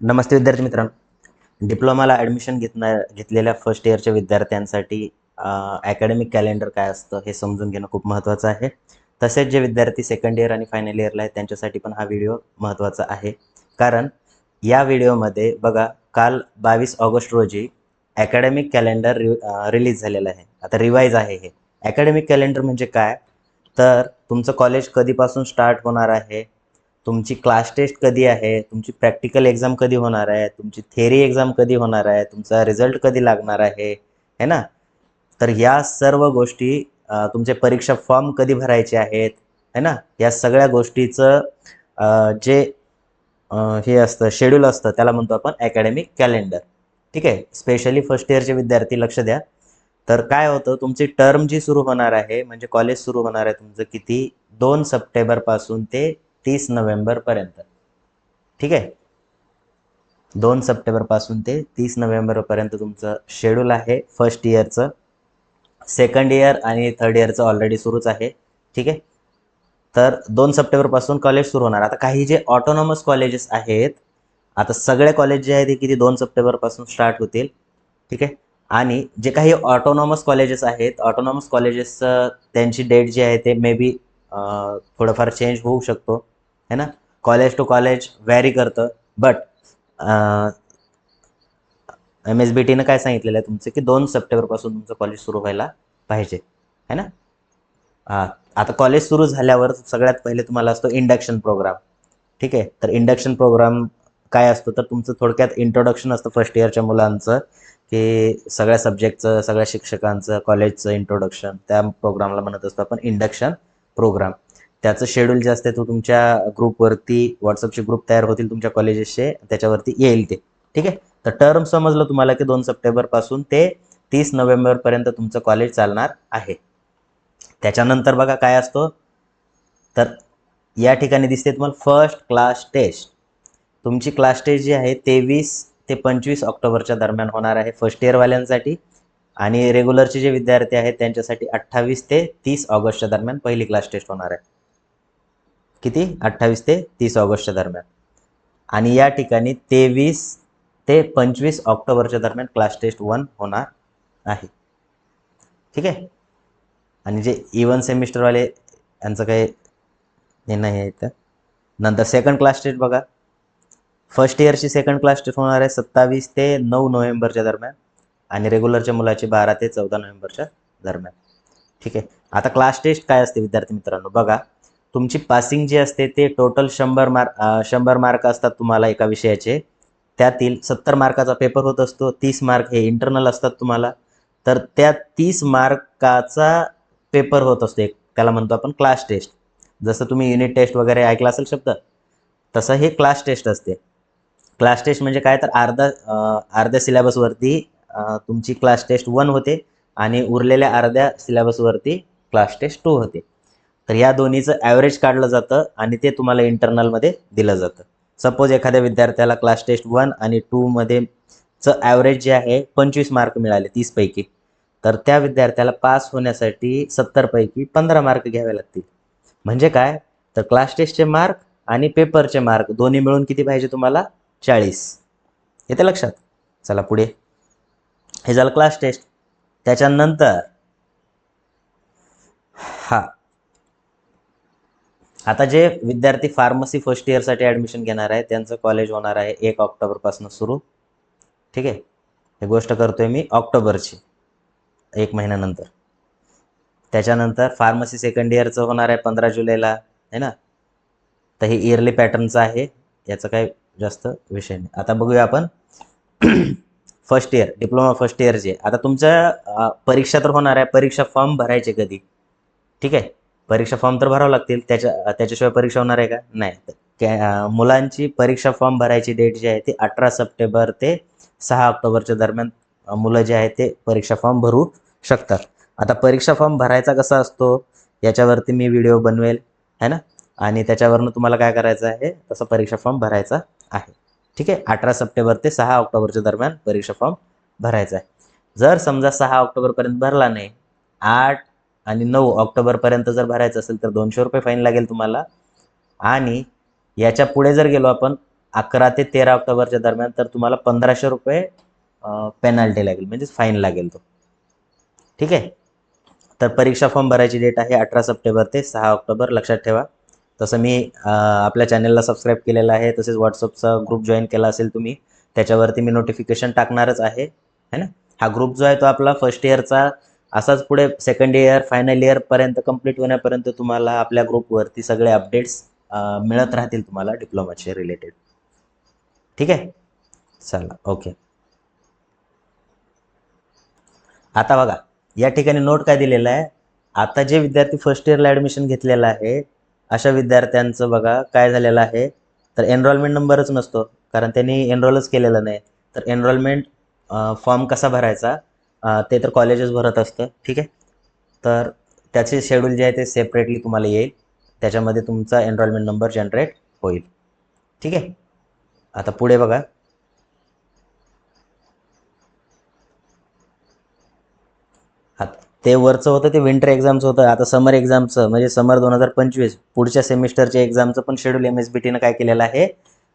नमस्ते विद्यार्थी मित्रांनो. डिप्लोमाला ॲडमिशन घेतणार घेतलेल्या फर्स्ट इयरच्या विद्यार्थ्यांसाठी अकॅडमिक कॅलेंडर काय असतं हे समजून घेणं खूप महत्त्वाचं आहे. तसेच जे विद्यार्थी सेकंड इयर आणि फायनल इयरला आहेत त्यांच्यासाठी पण हा व्हिडिओ महत्त्वाचा आहे. कारण या व्हिडिओमध्ये बघा काल बावीस ऑगस्ट रोजी अकॅडमिक कॅलेंडर रि रिलीज झालेलं आहे. आता रिवाईज आहे हे. अकॅडमिक कॅलेंडर म्हणजे काय? तर तुमचं कॉलेज कधीपासून स्टार्ट होणार आहे? तुमची क्लास टेस्ट कधी आहे? तुमची प्रॅक्टिकल एक्झाम कधी होणार आहे? तुमची थेरी एक्झाम कधी होणार आहे? तुमचा रिझल्ट कधी लागणार आहे? है ना? तर या सर्व गोष्टी तुमचे परीक्षा फॉर्म कधी भरायचे आहेत? है ना? या सगळ्या गोष्टीचं जे हे असतं शेड्यूल असतं त्याला म्हणतो आपण अकॅडमिक कॅलेंडर ठीक आहे? स्पेशली फर्स्ट इयरचे विद्यार्थी लक्ष द्या. तर काय होतं? तुमची टर्म जी सुरू होणार आहे म्हणजे कॉलेज सुरू होणार आहे तुमचं किती? दोन सप्टेंबरपासून ते तीस नोव्हेंबरपर्यंत. ठीक आहे? दोन सप्टेंबरपासून ते तीस नोव्हेंबरपर्यंत तुमचं शेड्यूल आहे फर्स्ट इयरचं सेकंड इयर आणि थर्ड इयरचं ऑलरेडी सुरूच आहे. ठीक आहे? तर दोन सप्टेंबरपासून कॉलेज सुरू होणार. आता काही जे ऑटोनॉमस कॉलेजेस आहेत आता सगळे कॉलेज जे आहेत ते किती दोन सप्टेंबरपासून स्टार्ट होतील. ठीक आहे? आणि जे काही ऑटोनॉमस कॉलेजेस आहेत ऑटोनॉमस कॉलेजेसचं त्यांची डेट जी आहे ते मे बी थोडंफार चेंज होऊ शकतो. है ना? कॉलेज टू कॉलेज व्हॅरी करतं. बट एम एस बी टीनं काय सांगितलेलं आहे तुमचं की दोन सप्टेंबरपासून तुमचं कॉलेज सुरू व्हायला पाहिजे. है ना? हा, आता कॉलेज सुरू झाल्यावर सगळ्यात पहिले तुम्हाला असतो इंडक्शन प्रोग्राम ठीक आहे? तर इंडक्शन प्रोग्राम काय असतो? तर तुमचं थोडक्यात इंट्रोडक्शन असतं फर्स्ट इयरच्या मुलांचं की सगळ्या सब्जेक्टचं सगळ्या शिक्षकांचं कॉलेजचं इंट्रोडक्शन त्या प्रोग्रामला म्हणत असतो आपण इंडक्शन प्रोग्राम त्याचं शेड्यूल जे असते तो तुमच्या ग्रुपवरती व्हॉट्सअपचे ग्रुप तयार होतील तुमच्या कॉलेजेसचे त्याच्यावरती येईल ते. ठीक आहे? तर टर्म समजलं तुम्हाला की दोन सप्टेंबरपासून ते तीस नोव्हेंबरपर्यंत तुमचं कॉलेज चालणार आहे. त्याच्यानंतर बघा काय असतो. तर या ठिकाणी दिसते तुम्हाला फर्स्ट क्लास टेस्ट तुमची क्लास टेस्ट जी आहे तेवीस ते पंचवीस ऑक्टोबरच्या दरम्यान होणार आहे फर्स्ट इयरवाल्यांसाठी आणि रेग्युलरचे जे विद्यार्थी आहेत त्यांच्यासाठी अठ्ठावीस ते तीस ऑगस्टच्या दरम्यान पहिली क्लास टेस्ट होणार आहे. किती? अठ्ठावीस ते तीस ऑगस्टच्या दरम्यान. आणि या ठिकाणी तेवीस ते पंचवीस ऑक्टोबरच्या दरम्यान क्लास टेस्ट वन होणार आहे. ठीक आहे? आणि जे इवन सेमिस्टरवाले यांचं काही हे नाही आहे तर नंतर सेकंड क्लास टेस्ट बघा. फर्स्ट इयरची सेकंड क्लास टेस्ट होणार आहे सत्तावीस ते नऊ नोव्हेंबरच्या दरम्यान आणि रेग्युलरच्या मुलाची बारा ते चौदा नोव्हेंबरच्या दरम्यान. ठीक आहे? आता क्लास टेस्ट काय असते विद्यार्थी मित्रांनो? बघा. तुमची पासिंग जी असते ते टोटल शंभर मार्क शंभर मार्क असतात तुम्हाला एका विषयाचे. त्यातील सत्तर मार्काचा पेपर होत असतो तीस मार्क हे इंटरनल असतात तुम्हाला. तर त्या तीस मार्काचा पेपर होत असतो एक त्याला म्हणतो आपण क्लास टेस्ट जसं तुम्ही युनिट टेस्ट वगैरे ऐकला असेल शब्द तसं हे क्लास टेस्ट असते. क्लास टेस्ट म्हणजे काय? तर अर्धा अर्ध्या सिलेबसवरती तुमची क्लास टेस्ट वन होते आणि उरलेल्या अर्ध्या सिलेबसवरती क्लास टेस्ट टू होते. तर या दोन्हीचं ॲव्हरेज काढलं जातं आणि ते तुम्हाला इंटरनलमध्ये दिलं जातं. सपोज एखाद्या विद्यार्थ्याला क्लास टेस्ट वन आणि टूमध्ये चं ॲव्हरेज जे आहे पंचवीस मार्क मिळाले तीसपैकी तर त्या विद्यार्थ्याला पास होण्यासाठी सत्तरपैकी पंधरा मार्क घ्यावे लागतील. म्हणजे काय? तर क्लास टेस्टचे मार्क आणि पेपरचे मार्क दोन्ही मिळून किती पाहिजे तुम्हाला? चाळीस. येते लक्षात? चला पुढे. हे झालं क्लास टेस्ट त्याच्यानंतर हा आता जे विद्यार्थी फार्मसी फर्स्ट इयरसाठी ॲडमिशन घेणार आहे त्यांचं कॉलेज होणार आहे एक ऑक्टोबरपासून सुरू. ठीक आहे? हे गोष्ट करतोय मी ऑक्टोबरची एक महिन्यानंतर त्याच्यानंतर फार्मसी सेकंड इयरचं होणार आहे पंधरा जुलैला आहे ना? तर हे इयरली पॅटर्नचं आहे याचा काही जास्त विषय नाही. आता बघूया आपण. फर्स्ट इयर डिप्लोमा फर्स्ट इयरचे आता तुमच्या परीक्षा तर होणार आहे परीक्षा फॉर्म भरायचे कधी? ठीक आहे? परीक्षा फॉर्म तर भरावं लागतील. त्याच्या त्याच्याशिवाय परीक्षा होणार आहे का? नाही. मुलांची परीक्षा फॉर्म भरायची डेट जी आहे ती अठरा सप्टेंबर ते सहा ऑक्टोबरच्या दरम्यान मुलं जे आहेत ते परीक्षा फॉर्म भरू शकतात. आता परीक्षा फॉर्म भरायचा कसा असतो? याच्यावरती मी व्हिडिओ बनवेल है ना? आणि त्याच्यावरनं तुम्हाला काय करायचं आहे? तसा परीक्षा फॉर्म भरायचा आहे. ठीक आहे? अठरा सप्टेंबर ते सहा ऑक्टोबरच्या दरम्यान परीक्षा फॉर्म भरायचा आहे. जर समजा सहा ऑक्टोबरपर्यंत भरला नाही आठ आणि नऊ ऑक्टोबरपर्यंत जर भरायचं असेल तर दोनशे रुपये फाईन लागेल तुम्हाला. आणि याच्यापुढे जर गेलो आपण अकरा ते तेरा ऑक्टोबरच्या दरम्यान तर तुम्हाला पंधराशे रुपये पेनाल्टी लागेल. म्हणजेच फाईन लागेल तो. ठीक आहे? तर परीक्षा फॉर्म भरायची डेट आहे अठरा सप्टेंबर ते सहा ऑक्टोबर. लक्षात ठेवा. तसं मी आपल्या चॅनलला सबस्क्राईब केलेलं आहे. तसेच व्हॉट्सअपचा ग्रुप जॉईन केला असेल तुम्ही त्याच्यावरती मी नोटिफिकेशन टाकणारच आहे. है ना? हा ग्रुप जो आहे तो आपला फर्स्ट इयरचा असाच पुढे सेकंड इयर फायनल इयरपर्यंत कंप्लीट होण्यापर्यंत तुम्हाला आपल्या ग्रुपवरती सगळे अपडेट्स मिळत राहतील तुम्हाला डिप्लोमाचे रिलेटेड ठीक आहे? चला ओके आता बघा या ठिकाणी नोट काय दिलेला आहे? आता जे विद्यार्थी फर्स्ट इयरला ॲडमिशन घेतलेलं आहे अशा विद्यार्थ्यांचं बघा काय झालेलं आहे? तर एनरोलमेंट नंबरच नसतो कारण त्यांनी एनरोलच केलेलं नाही. तर एनरोलमेंट फॉर्म कसा भरायचा? ते तर कॉलेजेस भरत असतं. ठीक आहे? तर त्याचे शेड्यूल जे आहे ते सेपरेटली तुम्हाला येईल. त्याच्यामध्ये तुमचा एनरोलमेंट नंबर जनरेट होईल. ठीक आहे? आता पुढे बघा. ते वरचं होतं ते विंटर एक्झामचं होतं. आता समर एक्झामचं म्हणजे समर दोन हजार पंचवीस पुढच्या सेमिस्टरच्या एक्झामचं पण शेड्यूल एम एस बी टीनं काय केलेलं आहे?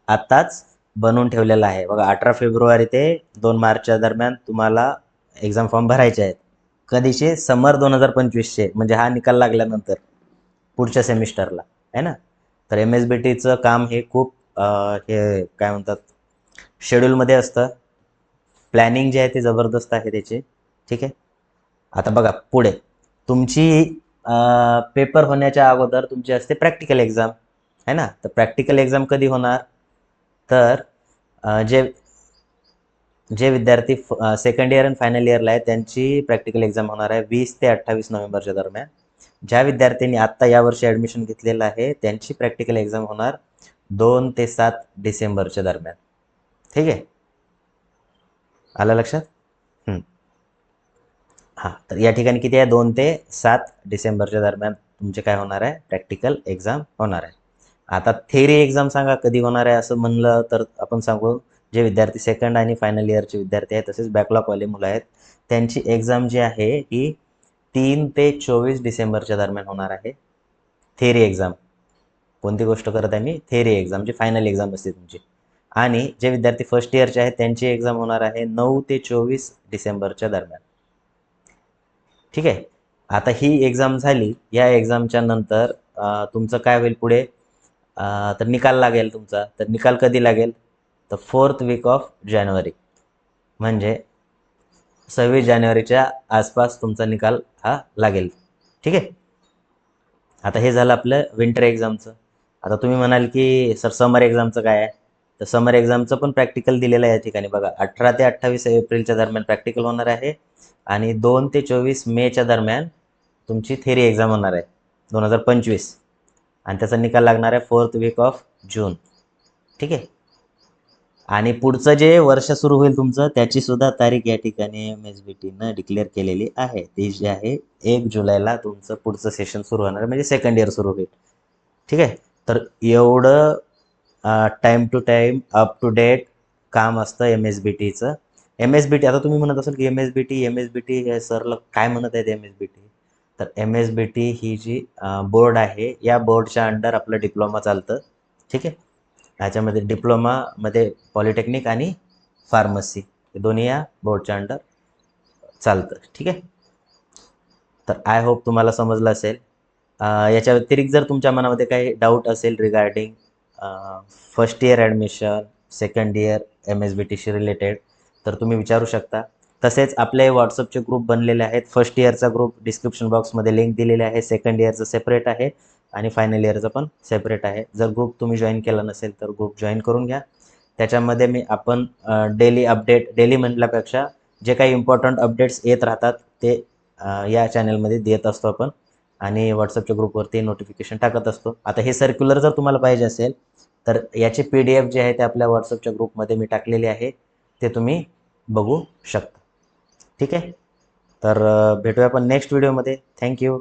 आत्ताच बनवून ठेवलेलं आहे. बघा अठरा फेब्रुवारी ते दोन मार्चच्या दरम्यान तुम्हाला एक्झाम फॉर्म भरायचे आहेत. कधीचे समर दोन हजार पंचवीसचे. म्हणजे हा निकाल लागल्यानंतर पुढच्या सेमिस्टरला. आहे ना? तर एम एस बी टीचं काम हे खूप हे काय म्हणतात शेड्यूलमध्ये असतं. प्लॅनिंग जे आहे ते जबरदस्त आहे त्याचे. ठीक आहे? आता बघा पुढे. तुमची पेपर होण्याच्या अगोदर तुमची असते प्रॅक्टिकल एक्झाम आहे ना? तर प्रॅक्टिकल एक्झाम कधी होणार? तर जे जे विद्यार्थी सेकंड इयर आणि फायनल इयरला आहे त्यांची प्रॅक्टिकल एक्झाम होणार आहे वीस ते अठ्ठावीस नोव्हेंबरच्या दरम्यान. ज्या विद्यार्थ्यांनी आत्ता यावर्षी ॲडमिशन घेतलेलं आहे त्यांची प्रॅक्टिकल एक्झाम होणार दोन ते सात डिसेंबरच्या दरम्यान. ठीक आहे? आलं लक्षात? हां तर या ठिकाणी किती आहे? दोन ते सात डिसेंबरच्या दरम्यान तुमचे काय होणार आहे? प्रॅक्टिकल एक्झाम होणार आहे. आता थेरी एक्झाम सांगा कधी होणार आहे असं म्हणलं तर आपण सांगू जे विद्यार्थी सेकंड आणि फायनल इयरचे विद्यार्थी आहेत तसेच बॅकलॉगवाले मुलं आहेत त्यांची एक्झाम जी आहे ही तीन ते चोवीस डिसेंबरच्या दरम्यान होणार आहे. थेरी एक्झाम कोणती गोष्ट करत आहे मी? थेरी एक्झाम जी फायनल एक्झाम असते तुमची. आणि जे विद्यार्थी फर्स्ट इयरचे आहेत त्यांची एक्झाम होणार आहे नऊ ते चोवीस डिसेंबरच्या दरम्यान. ठीक आहे? आता ही एक्झाम झाली या एक्झामच्या नंतर तुमचं काय होईल पुढे? तर निकाल लागेल तुमचा. तर निकाल कधी लागेल? तर फोर्थ वीक ऑफ जानेवारी. म्हणजे सव्वीस जानेवारीच्या आसपास तुमचा निकाल हा लागेल. ठीक आहे? आता हे झालं आपलं विंटर एक्झामचं आता तुम्ही म्हणाल की सर समर एक्झामचं काय आहे? तर समर एक्झामचं पण प्रॅक्टिकल दिलेलं आहे या ठिकाणी. बघा अठरा ते अठ्ठावीस एप्रिलच्या दरम्यान प्रॅक्टिकल होणार आहे आणि दोन ते चोवीस मेच्या दरम्यान तुमची थेरी एक्झाम होणार आहे दोन हजार पंचवीस. आणि त्याचा निकाल लागणार आहे फोर्थ वीक ऑफ जून ठीक आहे? आणि पुढचं जे वर्ष सुरू होईल तुमचं त्याची सुद्धा तारीख या ठिकाणी एम एस बी टीनं डिक्लेअर केलेली आहे. ती जी आहे एक जुलैला तुमचं पुढचं सेशन सुरू होणार म्हणजे सेकंड इयर सुरू होईल. ठीक आहे? तर एवढं time to time up to date काम असतं एम एस बी टीचं एम एस बी टी आता तुम्ही म्हणत असाल की M S B T M S B T हे सरला काय म्हणत आहेत एम एस बी टी तर एम एस बी टी ही जी बोर्ड आहे या बोर्डच्या अंडर आपलं डिप्लोमा चालतं. ठीक आहे? ह्याच्यामध्ये डिप्लोमामध्ये पॉलिटेक्निक आणि फार्मसी. हे दोन्ही या बोर्डच्या अंडर चालतं. ठीक आहे? तर आय होप तुम्हाला समजलं असेल. याच्या व्यतिरिक्त जर तुमच्या मनामध्ये काही डाऊट असेल regarding first year admission second year M S B टीशी related तर तुम्ही विचारू शकता. तसेच आपले व्हॉट्सअपचे ग्रुप बनलेले आहेत. फर्स्ट इयरचा ग्रुप डिस्क्रिप्शन बॉक्समध्ये लिंक दिलेली आहे. सेकंड इयरचं सेपरेट आहे. आणि फायनल इयरचं पण सेपरेट आहे. जर ग्रुप तुम्ही जॉईन केला नसेल तर ग्रुप जॉईन करून घ्या. त्याच्यामध्ये मी आपण डेली अपडेट डेली म्हटल्यापेक्षा जे काही इम्पॉर्टंट अपडेट्स येत राहतात ते या चॅनलमध्ये देत असतो आपण. आणि व्हॉट्सअपच्या ग्रुपवरती नोटिफिकेशन टाकत असतो. आता हे सर्क्युलर जर तुम्हाला पाहिजे असेल तर याचे पी डी एफ जे आहे ते आपल्या व्हॉट्सअपच्या ग्रुपमध्ये मी टाकलेले आहे. ते तुम्ही बघू शकता. ठीक आहे? तर भेटूया आपण नेक्स्ट व्हिडिओमध्ये थँक्यू